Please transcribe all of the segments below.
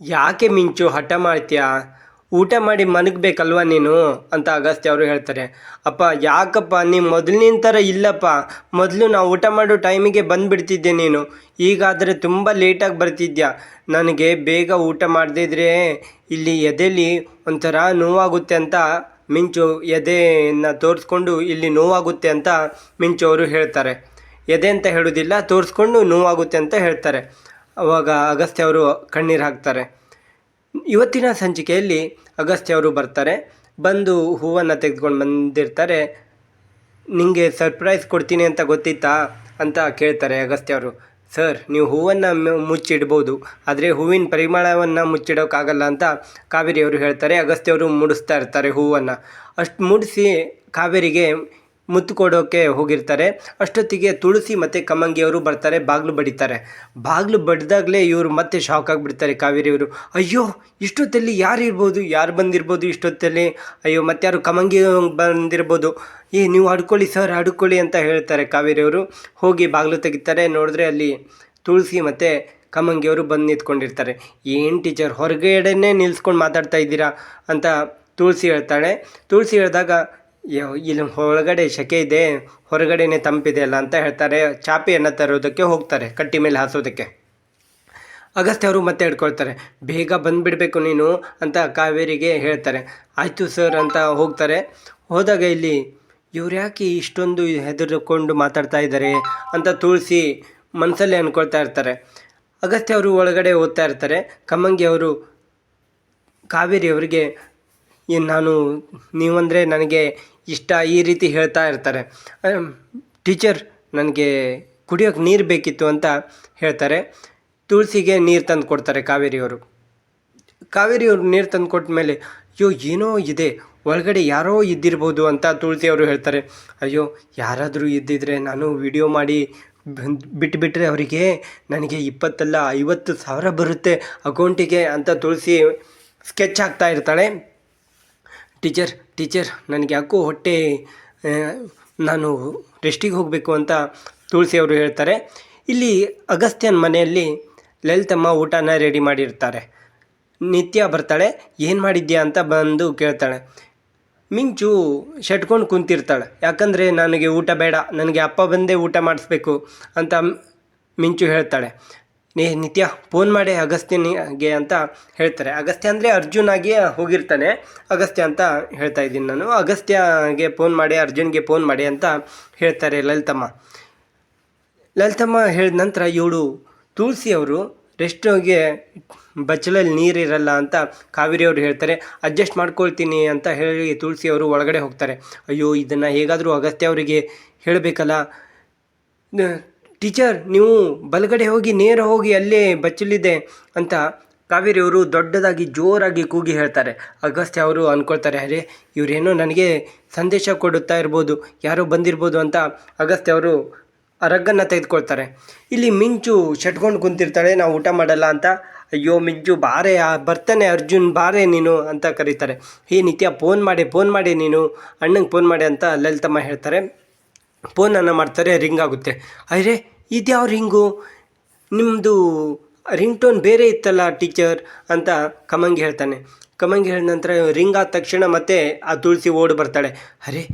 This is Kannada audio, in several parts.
ಯಾಕೆ ಮಿಂಚು? ಹಠ ಮಾಡ್ತೀಯಾ? ಊಟ ಮಾಡಿ ಮಲಗಬೇಕಲ್ವ ನೀನು? ಅಂತ ಅಗಸ್ತ್ಯ ಅವರು ಹೇಳ್ತಾರೆ. ಅಪ್ಪ, ಯಾಕಪ್ಪ? ನೀನು ಮೊದಲಿನ ಥರ ಇಲ್ಲಪ್ಪ. ಮೊದಲು ನಾವು ಊಟ ಮಾಡೋ ಟೈಮಿಗೆ ಬಂದುಬಿಡ್ತಿದ್ದೆ ನೀನು. ಈಗಾದರೆ ತುಂಬ ಲೇಟಾಗಿ ಬರ್ತಿದ್ಯಾ? ನನಗೆ ಬೇಗ ಊಟ ಮಾಡದಿದ್ರೆ ಇಲ್ಲಿ ಎದೆಲಿ ಒಂಥರ ನೋವಾಗುತ್ತೆ ಅಂತ ಮಿಂಚು ಎದೆಯನ್ನು ತೋರಿಸ್ಕೊಂಡು ಇಲ್ಲಿ ನೋವಾಗುತ್ತೆ ಅಂತ ಮಿಂಚು ಅವರು ಹೇಳ್ತಾರೆ. ಎದೆ ಅಂತ ಹೇಳೋದಿಲ್ಲ, ತೋರಿಸ್ಕೊಂಡು ನೋವಾಗುತ್ತೆ ಅಂತ ಹೇಳ್ತಾರೆ. ಅವಾಗ ಅಗಸ್ತ್ಯ ಅವರು ಕಣ್ಣೀರು ಹಾಕ್ತಾರೆ. ಇವತ್ತಿನ ಸಂಚಿಕೆಯಲ್ಲಿ ಅಗಸ್ತ್ಯ ಅವರು ಬರ್ತಾರೆ. ಬಂದು ಹೂವನ್ನು ತೆಗೆದುಕೊಂಡು ಬಂದಿರ್ತಾರೆ. ನಿಮಗೆ ಸರ್ಪ್ರೈಸ್ ಕೊಡ್ತೀನಿ ಅಂತ ಗೊತ್ತಿತ್ತಾ ಅಂತ ಕೇಳ್ತಾರೆ ಅಗಸ್ತ್ಯ ಅವರು. ಸರ್ ನೀವು ಹೂವನ್ನು ಮುಚ್ಚಿಡ್ಬೋದು. ಆದರೆ ಹೂವಿನ ಪರಿಮಳವನ್ನು ಮುಚ್ಚಿಡೋಕ್ಕಾಗಲ್ಲ ಅಂತ ಕಾವೇರಿಯವರು ಹೇಳ್ತಾರೆ. ಅಗಸ್ತ್ಯವರು ಮುಡಿಸ್ತಾ ಇರ್ತಾರೆ ಹೂವನ್ನು. ಅಷ್ಟು ಮುಡಿಸಿ ಕಾವೇರಿಗೆ ಮುತ್ತು ಕೊಡೋಕ್ಕೆ ಹೋಗಿರ್ತಾರೆ. ಅಷ್ಟೊತ್ತಿಗೆ ತುಳಸಿ ಮತ್ತು ಕಮ್ಮಂಗಿಯವರು ಬರ್ತಾರೆ, ಬಾಗಿಲು ಬಡಿತಾರೆ. ಬಾಗಿಲು ಬಡ್ದಾಗಲೇ ಇವರು ಮತ್ತೆ ಶಾಕ್ ಆಗಿಬಿಡ್ತಾರೆ ಕಾವೇರಿಯವರು ಅಯ್ಯೋ, ಇಷ್ಟೊತ್ತಲ್ಲಿ ಯಾರು ಇರ್ಬೋದು? ಯಾರು ಬಂದಿರ್ಬೋದು ಇಷ್ಟೊತ್ತಲ್ಲಿ? ಅಯ್ಯೋ ಮತ್ತಾರು ಕಮ್ಮಂಗಿ ಬಂದಿರ್ಬೋದು. ಏ, ನೀವು ಆಡ್ಕೊಳ್ಳಿ ಸರ್ ಆಡ್ಕೊಳ್ಳಿ ಅಂತ ಹೇಳ್ತಾರೆ ಕಾವೇರಿಯವರು ಹೋಗಿ ಬಾಗಿಲು ತೆಗಿತಾರೆ. ನೋಡಿದ್ರೆ ಅಲ್ಲಿ ತುಳಸಿ ಮತ್ತು ಕಮಂಗಿಯವರು ಬಂದು ನಿಂತ್ಕೊಂಡಿರ್ತಾರೆ. ಏನು ಟೀಚರ್ ಹೊರಗಡೆನೇ ನಿಲ್ಸ್ಕೊಂಡು ಮಾತಾಡ್ತಾ ಇದ್ದೀರಾ? ಅಂತ ತುಳಸಿ ಹೇಳ್ತಾಳೆ. ತುಳಸಿ ಹೇಳಿದಾಗ ಇಲ್ಲಿ ಒಳಗಡೆ ಸೆಕೆ ಇದೆ, ಹೊರಗಡೆನೇ ತಂಪಿದೆ ಅಲ್ಲ ಅಂತ ಹೇಳ್ತಾರೆ. ಚಾಪೆಯನ್ನು ತರೋದಕ್ಕೆ ಹೋಗ್ತಾರೆ, ಕಟ್ಟಿ ಮೇಲೆ ಹಾಸೋದಕ್ಕೆ. ಅಗಸ್ತ್ಯ ಅವರು ಮತ್ತೆ ಹಿಡ್ಕೊಳ್ತಾರೆ ಬೇಗ ಬಂದುಬಿಡಬೇಕು ನೀನು ಅಂತ ಕಾವೇರಿಗೆ ಹೇಳ್ತಾರೆ. ಆಯಿತು ಸರ್ ಅಂತ ಹೋಗ್ತಾರೆ. ಹೋದಾಗ ಇಲ್ಲಿ, ಇವ್ರು ಯಾಕೆ ಇಷ್ಟೊಂದು ಹೆದರ್ಕೊಂಡು ಮಾತಾಡ್ತಾ ಇದ್ದಾರೆ ಅಂತ ತುಳಸಿ ಮನಸ್ಸಲ್ಲೇ ಅಂದ್ಕೊಳ್ತಾ ಇರ್ತಾರೆ. ಅಗಸ್ತ್ಯ ಅವರು ಒಳಗಡೆ ಓದ್ತಾ ಇರ್ತಾರೆ. ಕಮ್ಮಂಗಿ ಅವರು, ಕಾವೇರಿ ಅವರಿಗೆ ನಾನು, ನೀವಂದರೆ ನನಗೆ ಇಷ್ಟ ಈ ರೀತಿ ಹೇಳ್ತಾ ಇರ್ತಾರೆ. ಟೀಚರ್ ನನಗೆ ಕುಡಿಯೋಕ್ಕೆ ನೀರು ಬೇಕಿತ್ತು ಅಂತ ಹೇಳ್ತಾರೆ. ತುಳಸಿಗೆ ನೀರು ತಂದು ಕೊಡ್ತಾರೆ ಕಾವೇರಿಯವರು. ಕಾವೇರಿಯವರು ನೀರು ತಂದು ಕೊಟ್ಟ ಮೇಲೆ ಅಯ್ಯೋ, ಏನೋ ಇದೆ. ಒಳಗಡೆ ಯಾರೋ ಇದ್ದಿರ್ಬೋದು ಅಂತ ತುಳಸಿಯವರು ಹೇಳ್ತಾರೆ. ಅಯ್ಯೋ, ಯಾರಾದರೂ ಇದ್ದಿದ್ರೆ ನಾನು ವಿಡಿಯೋ ಮಾಡಿ ಬಿಟ್ಟುಬಿಟ್ರೆ ಅವರಿಗೆ ನನಗೆ ಇಪ್ಪತ್ತಲ್ಲ ಐವತ್ತು ಸಾವಿರ ಬರುತ್ತೆ ಅಕೌಂಟಿಗೆ ಅಂತ ತುಳಸಿ ಸ್ಕೆಚ್ ಹಾಕ್ತಾ ಇರ್ತಾಳೆ. ಟೀಚರ್ ಟೀಚರ್, ನನಗೆ ಯಾಕೋ ಹೊಟ್ಟೆ ನಾನು ರೆಸ್ಟಿಗೆ ಹೋಗಬೇಕು ಅಂತ ತುಳಸಿ ಅವರು ಹೇಳ್ತಾರೆ. ಇಲ್ಲಿ ಅಗಸ್ತ್ಯನ ಮನೆಯಲ್ಲಿ ಲಲಿತಮ್ಮ ಊಟನ ರೆಡಿ ಮಾಡಿರ್ತಾರೆ. ನಿತ್ಯ ಬರ್ತಾಳೆ, ಏನು ಮಾಡಿದ್ಯಾ ಅಂತ ಬಂದು ಕೇಳ್ತಾಳೆ. ಮಿಂಚು ಶಟ್ಕೊಂಡು ಕುಂತಿರ್ತಾಳೆ. ಯಾಕಂದರೆ ನನಗೆ ಊಟ ಬೇಡ, ನನಗೆ ಅಪ್ಪ ಬಂದೇ ಊಟ ಮಾಡಿಸ್ಬೇಕು ಅಂತ ಮಿಂಚು ಹೇಳ್ತಾಳೆ. ನೇ ನಿತ್ಯ ಫೋನ್ ಮಾಡಿ ಅಗಸ್ತ್ಯನಿಗೆ ಅಂತ ಹೇಳ್ತಾರೆ. ಅಗಸ್ತ್ಯ ಅಂದರೆ ಅರ್ಜುನಾಗಿ ಹೋಗಿರ್ತಾನೆ. ಅಗಸ್ತ್ಯ ಅಂತ ಹೇಳ್ತಾ ಇದ್ದೀನಿ ನಾನು. ಅಗಸ್ತ್ಯಗೆ ಫೋನ್ ಮಾಡಿ, ಅರ್ಜುನ್ಗೆ ಫೋನ್ ಮಾಡಿ ಅಂತ ಹೇಳ್ತಾರೆ ಲಲಿತಮ್ಮ. ಲಲಿತಮ್ಮ ಹೇಳಿದ ನಂತರ ಇವಳು ತುಳಸಿ ಅವರು ರೆಸ್ಟೋಗೆ ಬಚ್ಚಲಲ್ಲಿ ನೀರಿರಲ್ಲ ಅಂತ ಕಾವೇರಿ ಅವರು ಹೇಳ್ತಾರೆ. ಅಡ್ಜಸ್ಟ್ ಮಾಡ್ಕೊಳ್ತೀನಿ ಅಂತ ಹೇಳಿ ತುಳಸಿ ಅವರು ಒಳಗಡೆ ಹೋಗ್ತಾರೆ. ಅಯ್ಯೋ, ಇದನ್ನು ಹೇಗಾದರೂ ಅಗಸ್ತ್ಯ ಅವರಿಗೆ ಹೇಳಬೇಕಲ್ಲ. ಟೀಚರ್, ನೀವು ಬಲಗಡೆ ಹೋಗಿ, ನೇರ ಹೋಗಿ ಅಲ್ಲೇ ಬಚ್ಚಲಿದೆ ಅಂತ ಕಾವೇರಿಯವರು ದೊಡ್ಡದಾಗಿ ಜೋರಾಗಿ ಕೂಗಿ ಹೇಳ್ತಾರೆ. ಅಗಸ್ತ್ಯ ಅವರು ಅಂದ್ಕೊಳ್ತಾರೆ, ಅರೆ, ಇವರೇನೋ ನನಗೆ ಸಂದೇಶ ಕೊಡುತ್ತಾ ಇರ್ಬೋದು, ಯಾರೋ ಬಂದಿರ್ಬೋದು ಅಂತ ಅಗಸ್ತ್ಯ ಅವರು ರಗ್ಗನ್ನು ತೆಗೆದುಕೊಳ್ತಾರೆ. ಇಲ್ಲಿ ಮಿಂಚು ಶಟ್ಕೊಂಡು ಕುಂತಿರ್ತಾಳೆ, ನಾವು ಊಟ ಮಾಡಲ್ಲ ಅಂತ. ಅಯ್ಯೋ, ಮಿಂಚು, ಬಾರೆ ಬರ್ತಾನೆ ಅರ್ಜುನ್, ಬಾರೆ ನೀನು ಅಂತ ಕರೀತಾರೆ. ಈ ನಿತ್ಯ, ಫೋನ್ ಮಾಡಿ ಫೋನ್ ಮಾಡಿ ನೀನು, ಅಣ್ಣಂಗೆ ಫೋನ್ ಮಾಡಿ ಅಂತ ಲಲಿತಮ್ಮ ಹೇಳ್ತಾರೆ. ಫೋನನ್ನು ಮಾಡ್ತಾರೆ, ರಿಂಗ್ ಆಗುತ್ತೆ. ಅರೆ ಇದ್ಯಾವ ರಿಂಗು? ನಿಮ್ಮದು ರಿಂಗ್ ಟೋನ್ ಬೇರೆ ಇತ್ತಲ್ಲ ಟೀಚರ್ ಅಂತ ಕಮಂಗಿ ಹೇಳ್ತಾನೆ. ಕಮಂಗಿ ಹೇಳಿದ ನಂತರ ರಿಂಗ್ ಆದ ತಕ್ಷಣ ಮತ್ತೆ ಆ ತುಳಸಿ ಓಡಿ ಬರ್ತಾಳೆ. ಅರೆ,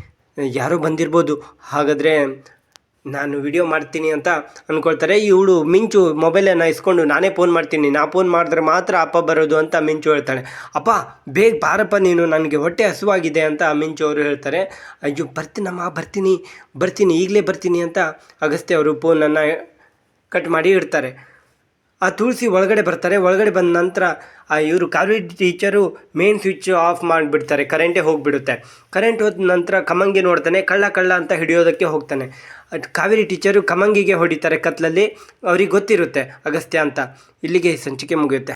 ಯಾರೋ ಬಂದಿರ್ಬೋದು. ಹಾಗಾದರೆ ನಾನು ವಿಡಿಯೋ ಮಾಡ್ತೀನಿ ಅಂತ ಅಂದ್ಕೊಳ್ತಾರೆ ಇವಳು ಮಿಂಚು ಮೊಬೈಲನ್ನು ಇಸ್ಕೊಂಡು ನಾನೇ ಫೋನ್ ಮಾಡ್ತೀನಿ. ನಾ ಫೋನ್ ಮಾಡಿದ್ರೆ ಮಾತ್ರ ಅಪ್ಪ ಬರೋದು ಅಂತ ಮಿಂಚು ಹೇಳ್ತಾಳೆ. ಅಪ್ಪ, ಬೇಗ ಬಾರಪ್ಪ ನೀನು, ನನಗೆ ಹೊಟ್ಟೆ ಹಸುವಾಗಿದೆ ಅಂತ ಮಿಂಚು ಅವರು ಹೇಳ್ತಾರೆ. ಅಯ್ಯೋ, ಬರ್ತೀನಮ್ಮ, ಬರ್ತೀನಿ ಬರ್ತೀನಿ, ಈಗಲೇ ಬರ್ತೀನಿ ಅಂತ ಅಗಸ್ತ್ಯ ಅವರು ಫೋನನ್ನು ಕಟ್ ಮಾಡಿ ಇಡ್ತಾರೆ. ಆ ತುಳಸಿ ಒಳಗಡೆ ಬರ್ತಾರೆ. ಒಳಗಡೆ ಬಂದ ನಂತರ ಆ ಇವರು Kaveri teacher main switch off ಮಾಡಿಬಿಡ್ತಾರೆ. ಕರೆಂಟೇ ಹೋಗಿಬಿಡುತ್ತೆ. ಕರೆಂಟ್ ಹೋದ ನಂತರ ಕಮಂಗಿ ನೋಡ್ತಾನೆ. ಕಳ್ಳ ಕಳ್ಳ ಅಂತ ಹಿಡಿಯೋದಕ್ಕೆ ಹೋಗ್ತಾನೆ. ಕಾವೇರಿ ಟೀಚರು ಕಮಂಗಿಗೆ ಹೊಡಿತಾರೆ ಕತ್ಲಲ್ಲಿ. ಅವ್ರಿಗೆ ಗೊತ್ತಿರುತ್ತೆ ಅಗಸ್ತ್ಯ ಅಂತ. ಇಲ್ಲಿಗೆ ಸಂಚಿಕೆ ಮುಗಿಯುತ್ತೆ.